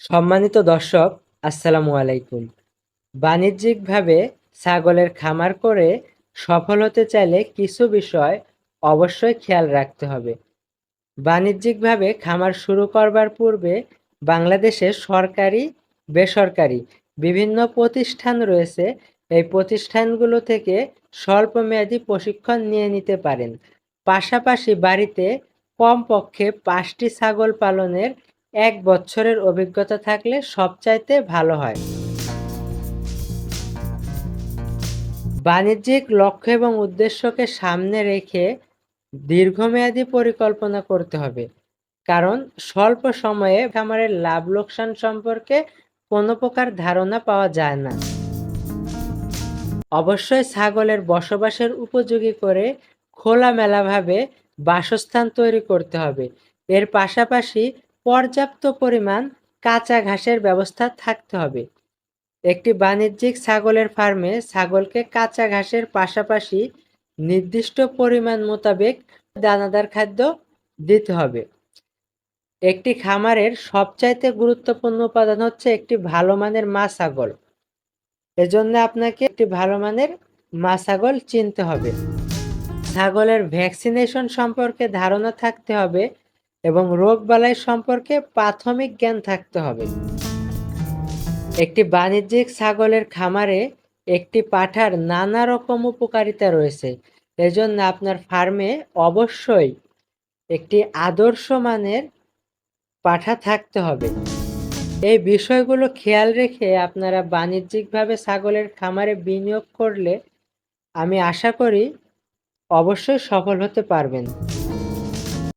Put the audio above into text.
সম্মানিত দর্শক, আসসালামু আলাইকুম। বাণিজ্যিকভাবে ছাগলের খামার করে সফল হতে চাইলে কিছু বিষয় অবশ্যই খেয়াল রাখতে হবে। বাণিজ্যিকভাবে খামার শুরু করবার পূর্বে বাংলাদেশে সরকারি, বেসরকারি বিভিন্ন প্রতিষ্ঠান রয়েছে। এই প্রতিষ্ঠানগুলো থেকে স্বল্পমেয়াদী প্রশিক্ষণ নিয়ে নিতে পারেন। পাশাপাশি বাড়িতে কমপক্ষে পাঁচটি ছাগল পালনের এক বছরের অভিজ্ঞতা থাকলে সবচাইতে ভালো হয়। বাণিজ্যিক লক্ষ্য এবং উদ্দেশ্যকে সামনে রেখে দীর্ঘমেয়াদী পরিকল্পনা করতে হবে। কারণ, স্বল্প সময়ে খামারের লাভ লোকসান সম্পর্কে কোনো প্রকার ধারণা পাওয়া যায় না। অবশ্যই ছাগলের বসবাসের উপযোগী করে খোলামেলাভাবে বাসস্থান তৈরি করতে হবে। এর পাশাপাশি পর্যাপ্ত পরিমাণ কাঁচা ঘাসের ব্যবস্থা থাকতে হবে। একটি বাণিজ্যিক ছাগলের ফার্মে ছাগলকে কাঁচা ঘাসের পাশাপাশি নির্দিষ্ট পরিমাণ মোতাবেক দানাদার খাদ্য দিতে হবে। একটি খামারের সবচাইতে গুরুত্বপূর্ণ উপাদান হচ্ছে একটি ভালো মানের মা ছাগল। এজন্য আপনাকে একটি ভালো মানের মা ছাগল চিনতে হবে। ছাগলের ভ্যাকসিনেশন সম্পর্কে ধারণা থাকতে হবে এবং রোগবালাই সম্পর্কে প্রাথমিক জ্ঞান থাকতে হবে। একটি বাণিজ্যিক ছাগলের খামারে একটি পাঠার নানা রকম উপকারিতা রয়েছে। এজন্য আপনার ফার্মে অবশ্যই একটি আদর্শ মানের পাঠা থাকতে হবে। এই বিষয়গুলো খেয়াল রেখে আপনারা বাণিজ্যিকভাবে ছাগলের খামারে বিনিয়োগ করলে আমি আশা করি অবশ্যই সফল হতে পারবেন।